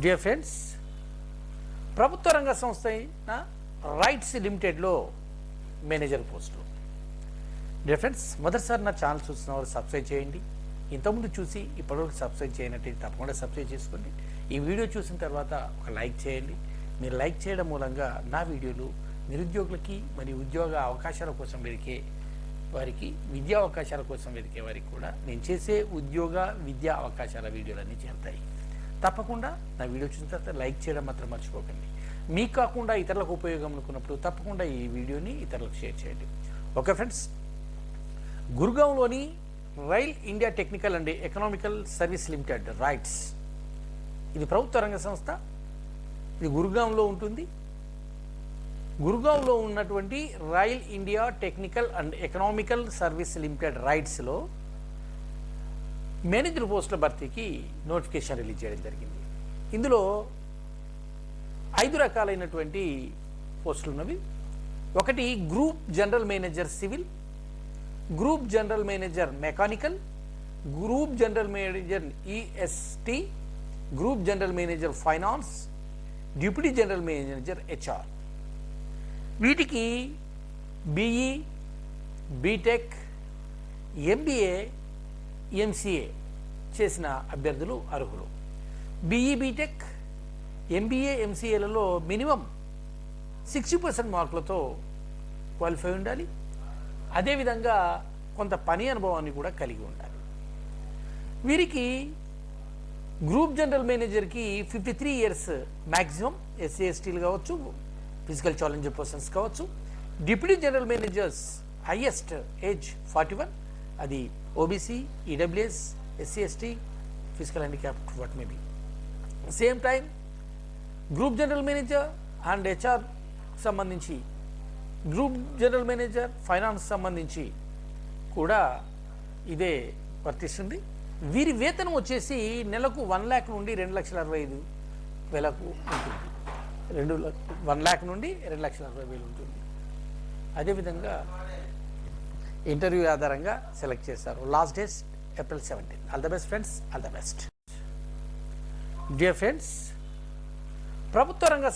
Dear friends ప్రభుత్వ రంగ సంస్థ అయిన రైట్స్ లిమిటెడ్లో మేనేజర్ పోస్టు డియర్ ఫ్రెండ్స్ మొదటిసారి నా ఛానల్ చూసిన వారు సబ్స్క్రైబ్ చేయండి. ఇంతకుముందు చూసి ఇప్పటివరకు సబ్స్క్రైబ్ చేయనట్టు తప్పకుండా సబ్స్క్రైబ్ చేసుకోండి. ఈ వీడియో చూసిన తర్వాత ఒక లైక్ చేయండి. మీరు లైక్ చేయడం మూలంగా నా వీడియోలు నిరుద్యోగులకి మరియు ఉద్యోగ అవకాశాల కోసం వెతికే వారికి విద్యా అవకాశాల కోసం వెతికే వారికి కూడా నేను చేసే ఉద్యోగ విద్యా అవకాశాల వీడియోలన్నీ చేరుతాయి. తప్పకుండా నా వీడియో చూసిన తర్వాత లైక్ చేయడం మాత్రం మర్చిపోకండి. మీకు కాకుండా ఇతరులకు ఉపయోగం అనుకున్నప్పుడు తప్పకుండా ఈ వీడియోని ఇతరులకు షేర్ చేయండి. Okay friends గురుగాంలోని rail India technical and economical service limited RITES. ఇది ప్రభుత్వ రంగ సంస్థ ఇది గురుగాంలో ఉంటుంది. గురుగాంలో ఉన్నటువంటి rail India technical and economical service limited రైట్స్లో manager పోస్టుల భర్తీకి నోటిఫికేషన్ రిలీజ్ చేయడం జరిగింది. ఇందులో ఐదు రకాలైనటువంటి పోస్టులు ఉన్నవి. ఒకటి group general manager civil group general manager mechanical group general manager EST group general manager finance deputy general manager HR వీటికి బీఈ బీటెక్ ఎంబీఏ ఎంసీఏ చేసిన అభ్యర్థులు అర్హులు. బీఈ బీటెక్ ఎంబీఏ ఎంసీఏలలో మినిమం సిక్స్టీ పర్సెంట్ మార్కులతో క్వాలిఫై ఉండాలి. అదేవిధంగా కొంత పని అనుభవాన్ని కూడా కలిగి ఉండాలి. వీరికి గ్రూప్ జనరల్ మేనేజర్కి fifty three years maximum SC ఎస్టీలు కావచ్చు ఫిజికల్ ఛాలెంజ్ పర్సన్స్ కావచ్చు. Deputy general managers highest age forty one అది OBC EWS SC ST physical handicap what may be same time group general manager and HR సంబంధించి group general manager finance సంబంధించి కూడా ఇదే వర్తిస్తుంది. వీరి వేతనం వచ్చేసి నెలకు వన్ ల్యాక్ నుండి రెండు లక్షల అరవై ఐదు వేలకు ఉంటుంది. రెండు వన్ ల్యాక్ నుండి రెండు లక్షల అరవై వేలు ఉంటుంది. అదేవిధంగా ఇంటర్వ్యూ ఆధారంగా సెలెక్ట్ చేశారు. Last days April seventeen all the best friends all the best. Dear friends ప్రభుత్వ రంగ